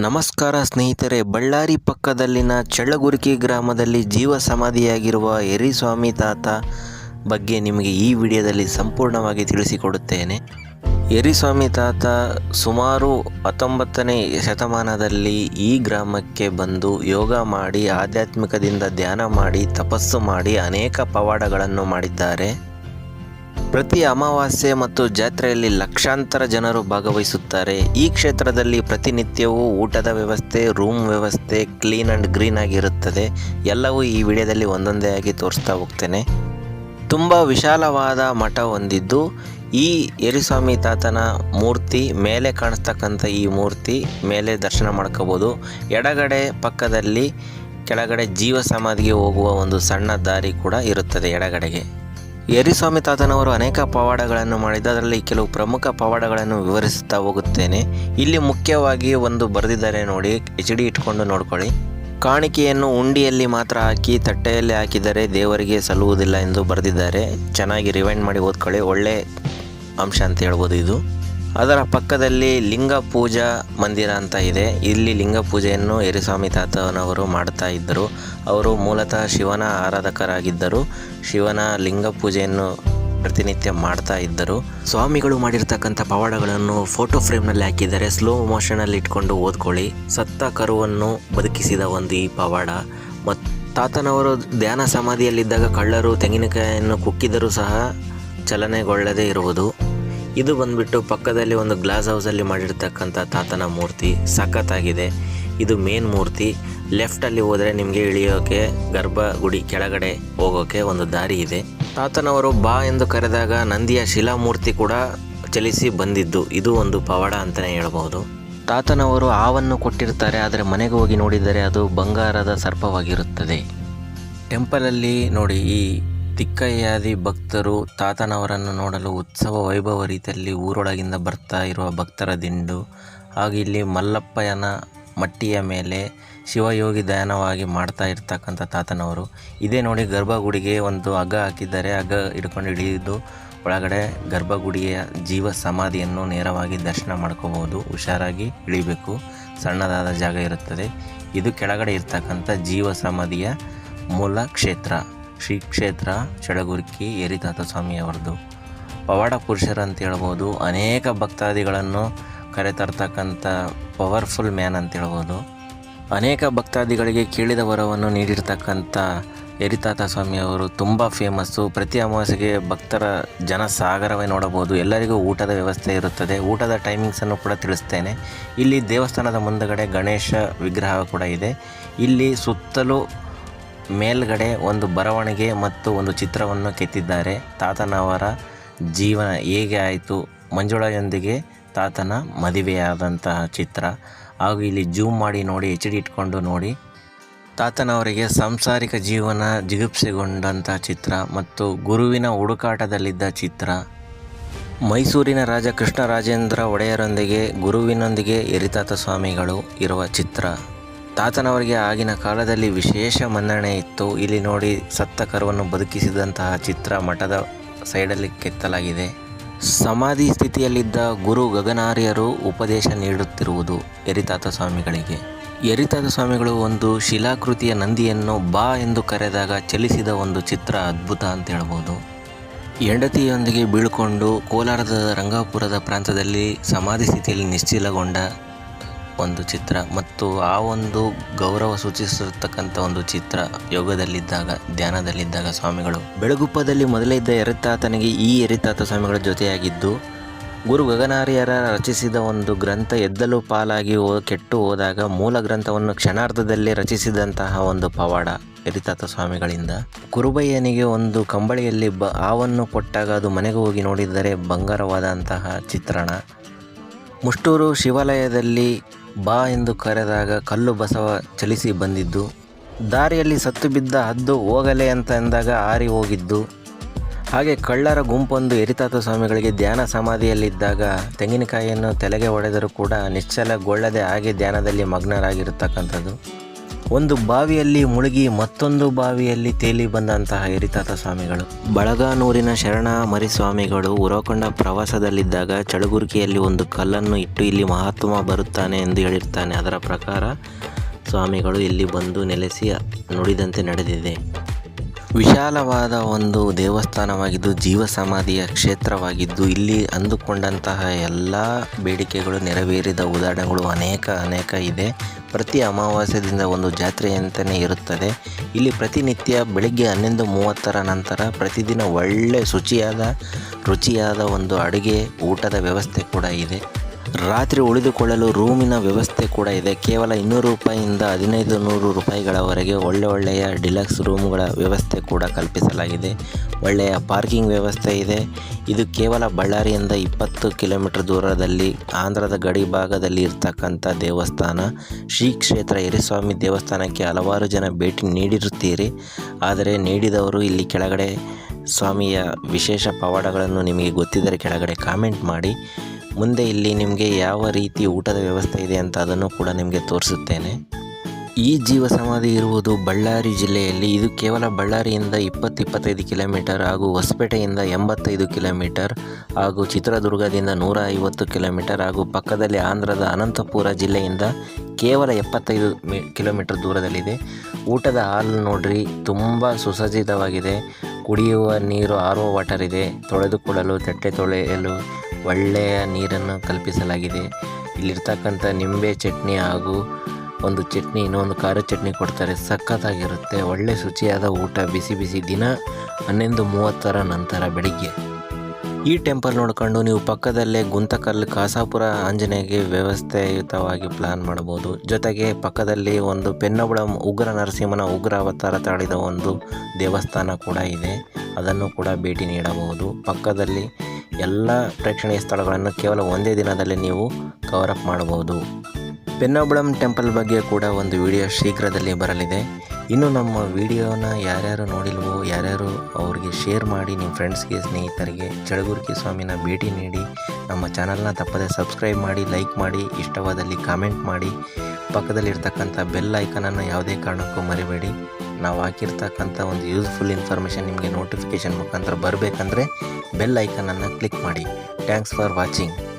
ನಮಸ್ಕಾರ ಸ್ನೇಹಿತರೆ, ಬಳ್ಳಾರಿ ಪಕ್ಕದಲ್ಲಿನ ಚಳ್ಳಗುರುಕಿ ಗ್ರಾಮದಲ್ಲಿ ಜೀವ ಸಮಾಧಿಯಾಗಿರುವ ಎರಿಸ್ವಾಮಿ ತಾತ ಬಗ್ಗೆ ನಿಮಗೆ ಈ ವಿಡಿಯೋದಲ್ಲಿ ಸಂಪೂರ್ಣವಾಗಿ ತಿಳಿಸಿಕೊಡುತ್ತೇನೆ. ಎರಿಸ್ವಾಮಿ ತಾತ ಸುಮಾರು ಹತ್ತೊಂಬತ್ತನೇ ಶತಮಾನದಲ್ಲಿ ಈ ಗ್ರಾಮಕ್ಕೆ ಬಂದು ಯೋಗ ಮಾಡಿ, ಆಧ್ಯಾತ್ಮಿಕದಿಂದ ಧ್ಯಾನ ಮಾಡಿ, ತಪಸ್ಸು ಮಾಡಿ ಅನೇಕ ಪವಾಡಗಳನ್ನು ಮಾಡಿದ್ದಾರೆ. ಪ್ರತಿ ಅಮಾವಾಸ್ಯೆ ಮತ್ತು ಜಾತ್ರೆಯಲ್ಲಿ ಲಕ್ಷಾಂತರ ಜನರು ಭಾಗವಹಿಸುತ್ತಾರೆ. ಈ ಕ್ಷೇತ್ರದಲ್ಲಿ ಪ್ರತಿನಿತ್ಯವೂ ಊಟದ ವ್ಯವಸ್ಥೆ, ರೂಮ್ ವ್ಯವಸ್ಥೆ ಕ್ಲೀನ್ ಆ್ಯಂಡ್ ಗ್ರೀನ್ ಆಗಿರುತ್ತದೆ ಎಲ್ಲವೂ ಈ ವಿಡಿಯೋದಲ್ಲಿ ಒಂದೊಂದೇ ಆಗಿ ತೋರಿಸ್ತಾ ಹೋಗ್ತೇನೆ. ತುಂಬ ವಿಶಾಲವಾದ ಮಠ ಹೊಂದಿದ್ದು, ಈ ಎರಿಸ್ವಾಮಿ ತಾತನ ಮೂರ್ತಿ ಮೇಲೆ ಕಾಣಿಸ್ತಕ್ಕಂಥ ಈ ಮೂರ್ತಿ ಮೇಲೆ ದರ್ಶನ ಮಾಡ್ಕೋಬೋದು. ಎಡಗಡೆ ಪಕ್ಕದಲ್ಲಿ ಕೆಳಗಡೆ ಜೀವ ಸಮಾಧಿಗೆ ಹೋಗುವ ಒಂದು ಸಣ್ಣ ದಾರಿ ಕೂಡ ಇರುತ್ತದೆ ಎಡಗಡೆಗೆ. ಎರಿಸ್ವಾಮಿ ತಾತನವರು ಅನೇಕ ಪವಾಡಗಳನ್ನು ಮಾಡಿದ ಅದರಲ್ಲಿ ಕೆಲವು ಪ್ರಮುಖ ಪವಾಡಗಳನ್ನು ವಿವರಿಸುತ್ತಾ ಹೋಗುತ್ತೇನೆ. ಇಲ್ಲಿ ಮುಖ್ಯವಾಗಿ ಒಂದು ಬರೆದಿದ್ದಾರೆ ನೋಡಿ, ಎಚ್ ಇಟ್ಕೊಂಡು ನೋಡ್ಕೊಳ್ಳಿ. ಕಾಣಿಕೆಯನ್ನು ಉಂಡಿಯಲ್ಲಿ ಮಾತ್ರ ಹಾಕಿ, ತಟ್ಟೆಯಲ್ಲಿ ಹಾಕಿದರೆ ದೇವರಿಗೆ ಸಲ್ಲುವುದಿಲ್ಲ ಎಂದು ಬರೆದಿದ್ದಾರೆ. ಚೆನ್ನಾಗಿ ರಿವೈಂಡ್ ಮಾಡಿ ಓದ್ಕೊಳ್ಳಿ, ಒಳ್ಳೆ ಅಂಶ ಅಂತ ಹೇಳ್ಬೋದು ಇದು. ಅದರ ಪಕ್ಕದಲ್ಲಿ ಲಿಂಗ ಪೂಜಾ ಮಂದಿರ ಅಂತ ಇದೆ. ಇಲ್ಲಿ ಲಿಂಗ ಪೂಜೆಯನ್ನು ಎರಿಸ್ವಾಮಿ ತಾತನವರು ಮಾಡ್ತಾ ಇದ್ದರು. ಅವರು ಮೂಲತಃ ಶಿವನ ಆರಾಧಕರಾಗಿದ್ದರು. ಶಿವನ ಲಿಂಗ ಪೂಜೆಯನ್ನು ಪ್ರತಿನಿತ್ಯ ಮಾಡ್ತಾ ಇದ್ದರು. ಸ್ವಾಮಿಗಳು ಮಾಡಿರ್ತಕ್ಕಂಥ ಪವಾಡಗಳನ್ನು ಫೋಟೋ ಫ್ರೇಮ್ನಲ್ಲಿ ಹಾಕಿದ್ದಾರೆ. ಸ್ಲೋ ಮೋಷನಲ್ಲಿ ಇಟ್ಕೊಂಡು ಓದ್ಕೊಳ್ಳಿ. ಸತ್ತ ಕರುವನ್ನು ಬದುಕಿಸಿದ ಒಂದು ಈ ಪವಾಡ. ಮತ್ತು ತಾತನವರು ಧ್ಯಾನ ಸಮಾಧಿಯಲ್ಲಿದ್ದಾಗ ಕಳ್ಳರು ತೆಂಗಿನಕಾಯಿಯನ್ನು ಕುಕ್ಕಿದರೂ ಸಹ ಚಲನೆಗೊಳ್ಳದೇ ಇರುವುದು. ಇದು ಬಂದ್ಬಿಟ್ಟು ಪಕ್ಕದಲ್ಲಿ ಒಂದು ಗ್ಲಾಸ್ ಹೌಸಲ್ಲಿ ಮಾಡಿರ್ತಕ್ಕಂಥ ತಾತನ ಮೂರ್ತಿ ಸಖತ್ತಾಗಿದೆ. ಇದು ಮೇನ್ ಮೂರ್ತಿ. ಲೆಫ್ಟಲ್ಲಿ ಹೋದರೆ ನಿಮಗೆ ಇಳಿಯೋಕೆ ಗರ್ಭಗುಡಿ ಕೆಳಗಡೆ ಹೋಗೋಕೆ ಒಂದು ದಾರಿ ಇದೆ. ತಾತನವರು ಬಾ ಎಂದು ಕರೆದಾಗ ನಂದಿಯ ಶಿಲಾಮೂರ್ತಿ ಕೂಡ ಚಲಿಸಿ ಬಂದಿದ್ದು. ಇದು ಒಂದು ಪವಾಡ ಅಂತಲೇ ಹೇಳ್ಬೋದು. ತಾತನವರು ಹಾವನ್ನು ಕೊಟ್ಟಿರ್ತಾರೆ, ಆದರೆ ಮನೆಗೆ ಹೋಗಿ ನೋಡಿದರೆ ಅದು ಬಂಗಾರದ ಸರ್ಪವಾಗಿರುತ್ತದೆ. ಟೆಂಪಲಲ್ಲಿ ನೋಡಿ ಈ ತಿಕ್ಕಯ್ಯಾದಿ ಭಕ್ತರು ತಾತನವರನ್ನು ನೋಡಲು ಉತ್ಸವ ವೈಭವ ರೀತಿಯಲ್ಲಿ ಊರೊಳಗಿಂದ ಬರ್ತಾ ಇರುವ ಭಕ್ತರ ದಿಂಡು. ಹಾಗೂ ಇಲ್ಲಿ ಮಲ್ಲಪ್ಪಯ್ಯನ ಮಟ್ಟಿಯ ಮೇಲೆ ಶಿವಯೋಗಿ ದಯನವಾಗಿ ಮಾಡ್ತಾ ಇರ್ತಕ್ಕಂಥ ತಾತನವರು. ಇದೇ ನೋಡಿ ಗರ್ಭಗುಡಿಗೆ ಒಂದು ಹಗ್ಗ ಹಾಕಿದ್ದಾರೆ. ಹಗ್ಗ ಹಿಡ್ಕೊಂಡು ಹಿಡಿದು ಒಳಗಡೆ ಗರ್ಭಗುಡಿಯ ಜೀವ ಸಮಾಧಿಯನ್ನು ನೇರವಾಗಿ ದರ್ಶನ ಮಾಡ್ಕೋಬೋದು ಹುಷಾರಾಗಿ ಇಳಿಬೇಕು. ಸಣ್ಣದಾದ ಜಾಗ ಇರುತ್ತದೆ. ಇದು ಕೆಳಗಡೆ ಇರ್ತಕ್ಕಂಥ ಜೀವ ಸಮಾಧಿಯ ಮೂಲ ಕ್ಷೇತ್ರ. ಶ್ರೀ ಕ್ಷೇತ್ರ ಚಡಗುರ್ಕಿ ಏರಿತಾತ ಸ್ವಾಮಿಯವರದು ಪವಾಡ ಪುರುಷರು ಅಂತ ಹೇಳ್ಬೋದು ಅನೇಕ ಭಕ್ತಾದಿಗಳನ್ನು ಕರೆತರ್ತಕ್ಕಂಥ ಪವರ್ಫುಲ್ ಮ್ಯಾನ್ ಅಂತ ಹೇಳ್ಬೋದು ಅನೇಕ ಭಕ್ತಾದಿಗಳಿಗೆ ಕೇಳಿದ ವರವನ್ನು ನೀಡಿರ್ತಕ್ಕಂಥ ಎರಿತಾತ ಸ್ವಾಮಿಯವರು ತುಂಬ ಫೇಮಸ್ಸು. ಪ್ರತಿ ಅಮಾವಾಸ್ಯೆಗೆ ಭಕ್ತರ ಜನಸಾಗರವೇ ನೋಡಬಹುದು. ಎಲ್ಲರಿಗೂ ಊಟದ ವ್ಯವಸ್ಥೆ ಇರುತ್ತದೆ. ಊಟದ ಟೈಮಿಂಗ್ಸನ್ನು ಕೂಡ ತಿಳಿಸ್ತೇನೆ. ಇಲ್ಲಿ ದೇವಸ್ಥಾನದ ಮುಂದಗಡೆ ಗಣೇಶ ವಿಗ್ರಹ ಕೂಡ ಇದೆ. ಇಲ್ಲಿ ಸುತ್ತಲೂ ಮೇಲ್ಗಡೆ ಒಂದು ಬರವಣಿಗೆ ಮತ್ತು ಒಂದು ಚಿತ್ರವನ್ನು ಕೆತ್ತಿದ್ದಾರೆ. ತಾತನವರ ಜೀವನ ಹೇಗೆ ಆಯಿತು? ಮಂಜುಳೆಯೊಂದಿಗೆ ತಾತನ ಮದುವೆಯಾದಂತಹ ಚಿತ್ರ. ಹಾಗೂ ಇಲ್ಲಿ ಜೂಮ್ ಮಾಡಿ ನೋಡಿ, ಎಚ್ ಡಿ ಇಟ್ಕೊಂಡು ನೋಡಿ. ತಾತನವರಿಗೆ ಸಾಂಸಾರಿಕ ಜೀವನ ಜಿಗುಪ್ಸೆಗೊಂಡಂಥ ಚಿತ್ರ ಮತ್ತು ಗುರುವಿನ ಹುಡುಕಾಟದಲ್ಲಿದ್ದ ಚಿತ್ರ. ಮೈಸೂರಿನ ರಾಜ ಕೃಷ್ಣರಾಜೇಂದ್ರ ಒಡೆಯರೊಂದಿಗೆ ಗುರುವಿನೊಂದಿಗೆ ಎರಿತಾತ ಸ್ವಾಮಿಗಳು ಇರುವ ಚಿತ್ರ. ತಾತನವರಿಗೆ ಆಗಿನ ಕಾಲದಲ್ಲಿ ವಿಶೇಷ ಮನ್ನಣೆ ಇತ್ತು. ಇಲ್ಲಿ ನೋಡಿ ಸತ್ತ ಕರುವನ್ನು ಬದುಕಿಸಿದಂತಹ ಚಿತ್ರ ಮಠದ ಸೈಡಲ್ಲಿ ಕೆತ್ತಲಾಗಿದೆ. ಸಮಾಧಿ ಸ್ಥಿತಿಯಲ್ಲಿದ್ದ ಗುರು ಗಗನಾರ್ಯರು ಉಪದೇಶ ನೀಡುತ್ತಿರುವುದು ಎರಿತಾತ ಸ್ವಾಮಿಗಳಿಗೆ. ಎರಿತಾತ ಸ್ವಾಮಿಗಳು ಒಂದು ಶಿಲಾಕೃತಿಯ ನಂದಿಯನ್ನು ಬಾ ಎಂದು ಕರೆದಾಗ ಚಲಿಸಿದ ಒಂದು ಚಿತ್ರ ಅದ್ಭುತ ಅಂತ ಹೇಳ್ಬೋದು. ಹೆಂಡತಿಯೊಂದಿಗೆ ಬೀಳ್ಕೊಂಡು ಕೋಲಾರದ ರಂಗಾಪುರದ ಪ್ರಾಂತದಲ್ಲಿ ಸಮಾಧಿ ಸ್ಥಿತಿಯಲ್ಲಿ ನಿಶ್ಚಲಗೊಂಡ ಒಂದು ಚಿತ್ರ ಮತ್ತು ಆ ಒಂದು ಗೌರವ ಸೂಚಿಸಿರ್ತಕ್ಕಂಥ ಒಂದು ಚಿತ್ರ ಯೋಗದಲ್ಲಿದ್ದಾಗ, ಧ್ಯಾನದಲ್ಲಿದ್ದಾಗ ಸ್ವಾಮಿಗಳು. ಬೆಳಗುಪ್ಪದಲ್ಲಿ ಮೊದಲೇ ಇದ್ದ ಎರಿತಾತನಿಗೆ ಈ ಎರಿತಾತ ಸ್ವಾಮಿಗಳ ಜೊತೆಯಾಗಿದ್ದು, ಗುರು ಗಗನಾರ್ಯರ ರಚಿಸಿದ ಒಂದು ಗ್ರಂಥ ಎದ್ದಲು ಪಾಲಾಗಿ ಹೋ ಕೆಟ್ಟು ಹೋದಾಗ ಮೂಲ ಗ್ರಂಥವನ್ನು ಕ್ಷಣಾರ್ಧದಲ್ಲಿ ರಚಿಸಿದಂತಹ ಒಂದು ಪವಾಡ ಎರಿತಾತ ಸ್ವಾಮಿಗಳಿಂದ. ಕುರುಬಯ್ಯನಿಗೆ ಒಂದು ಕಂಬಳಿಯಲ್ಲಿ ಬ ಹಾವನ್ನು ಕೊಟ್ಟಾಗ ಅದು ಮನೆಗೆ ಹೋಗಿ ನೋಡಿದರೆ ಬಂಗಾರವಾದಂತಹ ಚಿತ್ರಣ. ಮುಷ್ಟೂರು ಶಿವಾಲಯದಲ್ಲಿ ಬಾ ಎಂದು ಕರೆದಾಗ ಕಲ್ಲು ಬಸವ ಚಲಿಸಿ ಬಂದಿದ್ದು. ದಾರಿಯಲ್ಲಿ ಸತ್ತು ಬಿದ್ದ ಹದ್ದು ಹೋಗಲೆ ಅಂತ ಎಂದಾಗ ಆರಿ ಹೋಗಿದ್ದು. ಹಾಗೆ ಕಳ್ಳರ ಗುಂಪೊಂದು ಎರಿತಾತ ಸ್ವಾಮಿಗಳಿಗೆ ಧ್ಯಾನ ಸಮಾಧಿಯಲ್ಲಿದ್ದಾಗ ತೆಂಗಿನಕಾಯಿಯನ್ನು ತಲೆಗೆ ಹೊಡೆದರೂ ಕೂಡ ನಿಶ್ಚಲಗೊಳ್ಳದೆ ಹಾಗೆ ಧ್ಯಾನದಲ್ಲಿ ಮಗ್ನರಾಗಿರತಕ್ಕಂಥದ್ದು. ಒಂದು ಬಾವಿಯಲ್ಲಿ ಮುಳುಗಿ ಮತ್ತೊಂದು ಬಾವಿಯಲ್ಲಿ ತೇಲಿ ಬಂದಂತಹ ಹಿರಿತಾತ ಸ್ವಾಮಿಗಳು. ಬಳಗಾನೂರಿನ ಶರಣ ಮರಿಸ್ವಾಮಿಗಳು ಉರೋಕೊಂಡ ಪ್ರವಾಸದಲ್ಲಿದ್ದಾಗ ಚಳುಗುರ್ಕಿಯಲ್ಲಿ ಒಂದು ಕಲ್ಲನ್ನು ಇಟ್ಟು ಇಲ್ಲಿ ಮಹಾತ್ಮ ಬರುತ್ತಾನೆ ಎಂದು ಹೇಳಿರ್ತಾನೆ. ಅದರ ಪ್ರಕಾರ ಸ್ವಾಮಿಗಳು ಇಲ್ಲಿ ಬಂದು ನೆಲೆಸಿ ನುಡಿದಂತೆ ನಡೆದಿದೆ. ವಿಶಾಲವಾದ ಒಂದು ದೇವಸ್ಥಾನವಾಗಿದ್ದು, ಜೀವ ಸಮಾಧಿಯ ಕ್ಷೇತ್ರವಾಗಿದ್ದು, ಇಲ್ಲಿ ಅಂದುಕೊಂಡಂತಹ ಎಲ್ಲ ಬೇಡಿಕೆಗಳು ನೆರವೇರಿದ ಉದಾಹರಣೆಗಳು ಅನೇಕ ಅನೇಕ ಇದೆ. ಪ್ರತಿ ಅಮಾವಾಸ್ಯದಿಂದ ಒಂದು ಜಾತ್ರೆಯಂತೆಯೇ ಇರುತ್ತದೆ. ಇಲ್ಲಿ ಪ್ರತಿನಿತ್ಯ ಬೆಳಿಗ್ಗೆ ಹನ್ನೊಂದು ಮೂವತ್ತರ ನಂತರ ಪ್ರತಿದಿನ ಒಳ್ಳೆ ಶುಚಿಯಾದ, ರುಚಿಯಾದ ಒಂದು ಅಡುಗೆ, ಊಟದ ವ್ಯವಸ್ಥೆ ಕೂಡ ಇದೆ. ರಾತ್ರಿ ಉಳಿದುಕೊಳ್ಳಲು ರೂಮಿನ ವ್ಯವಸ್ಥೆ ಕೂಡ ಇದೆ. ಕೇವಲ ಇನ್ನೂರು ರೂಪಾಯಿಯಿಂದ ಹದಿನೈದು ನೂರು ರೂಪಾಯಿಗಳವರೆಗೆ ಒಳ್ಳೆ ಒಳ್ಳೆಯ ಡಿಲಕ್ಸ್ ರೂಮ್ಗಳ ವ್ಯವಸ್ಥೆ ಕೂಡ ಕಲ್ಪಿಸಲಾಗಿದೆ. ಒಳ್ಳೆಯ ಪಾರ್ಕಿಂಗ್ ವ್ಯವಸ್ಥೆ ಇದೆ. ಇದು ಕೇವಲ ಬಳ್ಳಾರಿಯಿಂದ ಇಪ್ಪತ್ತು ಕಿಲೋಮೀಟರ್ ದೂರದಲ್ಲಿ ಆಂಧ್ರದ ಗಡಿ ಭಾಗದಲ್ಲಿ ಇರ್ತಕ್ಕಂಥ ದೇವಸ್ಥಾನ. ಶ್ರೀ ಕ್ಷೇತ್ರ ಹಿರಿಸ್ವಾಮಿ ದೇವಸ್ಥಾನಕ್ಕೆ ಹಲವಾರು ಜನ ಭೇಟಿ ನೀಡಿರುತ್ತೀರಿ. ಆದರೆ ನೀಡಿದವರು ಇಲ್ಲಿ ಕೆಳಗಡೆ ಸ್ವಾಮಿಯ ವಿಶೇಷ ಪವಾಡಗಳನ್ನು ನಿಮಗೆ ಗೊತ್ತಿದ್ದರೆ ಕೆಳಗಡೆ ಕಾಮೆಂಟ್ ಮಾಡಿ. ಮುಂದೆ ಇಲ್ಲಿ ನಿಮಗೆ ಯಾವ ರೀತಿ ಊಟದ ವ್ಯವಸ್ಥೆ ಇದೆ ಅಂತ ಅದನ್ನು ಕೂಡ ನಿಮಗೆ ತೋರಿಸುತ್ತೇನೆ. ಈ ಜೀವ ಸಮಾಧಿ ಇರುವುದು ಬಳ್ಳಾರಿ ಜಿಲ್ಲೆಯಲ್ಲಿ. ಇದು ಕೇವಲ ಬಳ್ಳಾರಿಯಿಂದ ಇಪ್ಪತ್ತು ಇಪ್ಪತ್ತೈದು ಕಿಲೋಮೀಟರ್ ಹಾಗೂ ಹೊಸಪೇಟೆಯಿಂದ ಎಂಬತ್ತೈದು ಕಿಲೋಮೀಟರ್ ಹಾಗೂ ಚಿತ್ರದುರ್ಗದಿಂದ ನೂರ ಐವತ್ತು ಕಿಲೋಮೀಟರ್ ಹಾಗೂ ಪಕ್ಕದಲ್ಲಿ ಆಂಧ್ರದ ಅನಂತಪುರ ಜಿಲ್ಲೆಯಿಂದ ಕೇವಲ ಎಪ್ಪತ್ತೈದು ಮಿ, ಕಿಲೋಮೀಟರ್ ದೂರದಲ್ಲಿದೆ. ಊಟದ ಹಾಲು ನೋಡ್ರಿ, ತುಂಬ ಸುಸಜ್ಜಿತವಾಗಿದೆ. ಕುಡಿಯುವ ನೀರು ಆರೋ ವಾಟರ್ ಇದೆ. ತೊಳೆದುಕೊಳ್ಳಲು, ತಟ್ಟೆ ತೊಳೆಯಲು ಒಳ್ಳೆಯ ನೀರನ್ನು ಕಲ್ಪಿಸಲಾಗಿದೆ. ಇಲ್ಲಿರ್ತಕ್ಕಂಥ ನಿಂಬೆ ಚಟ್ನಿ ಹಾಗೂ ಒಂದು ಚಟ್ನಿ, ಇನ್ನೊಂದು ಖಾರ ಚಟ್ನಿ ಕೊಡ್ತಾರೆ. ಸಖತ್ತಾಗಿರುತ್ತೆ. ಒಳ್ಳೆ ಶುಚಿಯಾದ ಊಟ. ಬಿಸಿ ಬಿಸಿ ದಿನ ಹನ್ನೊಂದು ಮೂವತ್ತರ ನಂತರ ಬೆಳಿಗ್ಗೆ. ಈ ಟೆಂಪಲ್ ನೋಡಿಕೊಂಡು ನೀವು ಪಕ್ಕದಲ್ಲೇ ಗುಂತಕಲ್, ಕಾಸಾಪುರ, ಆಂಜನೇಯಗೆ ವ್ಯವಸ್ಥೆಯುತವಾಗಿ ಪ್ಲಾನ್ ಮಾಡ್ಬೋದು. ಜೊತೆಗೆ ಪಕ್ಕದಲ್ಲಿ ಒಂದು ಪೆನ್ನಬುಳ ಉಗ್ರ ನರಸಿಂಹನ ಉಗ್ರ ಅವತಾರ ತಾಳಿದ ಒಂದು ದೇವಸ್ಥಾನ ಕೂಡ ಇದೆ. ಅದನ್ನು ಕೂಡ ಭೇಟಿ ನೀಡಬಹುದು. ಪಕ್ಕದಲ್ಲಿ ಎಲ್ಲ ಪ್ರೇಕ್ಷಣೀಯ ಸ್ಥಳಗಳನ್ನು ಕೇವಲ ಒಂದೇ ದಿನದಲ್ಲಿ ನೀವು ಕವರ್ ಅಪ್ ಮಾಡಬಹುದು. ಪೆನ್ನಬುಳಂ ಟೆಂಪಲ್ ಬಗ್ಗೆ ಕೂಡ ಒಂದು ವಿಡಿಯೋ ಶೀಘ್ರದಲ್ಲಿ ಬರಲಿದೆ. ಇನ್ನು ನಮ್ಮ ವಿಡಿಯೋನ ಯಾರ್ಯಾರು ನೋಡಿಲ್ವೋ, ಯಾರ್ಯಾರು ಅವ್ರಿಗೆ ಶೇರ್ ಮಾಡಿ ನಿಮ್ಮ ಫ್ರೆಂಡ್ಸ್ಗೆ ಸ್ನೇಹಿತರಿಗೆ ಚಳಗುರ್ಕಿ ಸ್ವಾಮಿನ ಭೇಟಿ ನೀಡಿ, ನಮ್ಮ ಚಾನಲ್ನ ತಪ್ಪದೆ ಸಬ್ಸ್ಕ್ರೈಬ್ ಮಾಡಿ ಲೈಕ್ ಮಾಡಿ, ಇಷ್ಟವಾದಲ್ಲಿ ಕಾಮೆಂಟ್ ಮಾಡಿ, ಪಕ್ಕದಲ್ಲಿರ್ತಕ್ಕಂಥ ಬೆಲ್ ಐಕನನ್ನು ಯಾವುದೇ ಕಾರಣಕ್ಕೂ ಮರಿಬೇಡಿ. ನಾವು ಹಾಕಿರ್ತಕ್ಕಂಥ ಒಂದು ಯೂಸ್ಫುಲ್ ಇನ್ಫಾರ್ಮೇಷನ್ ನಿಮಗೆ ನೋಟಿಫಿಕೇಷನ್ ಮುಖಾಂತರ ಬರಬೇಕಂದ್ರೆ ಬೆಲ್ ಐಕನನ್ನು ಕ್ಲಿಕ್ ಮಾಡಿ. Thanks for watching.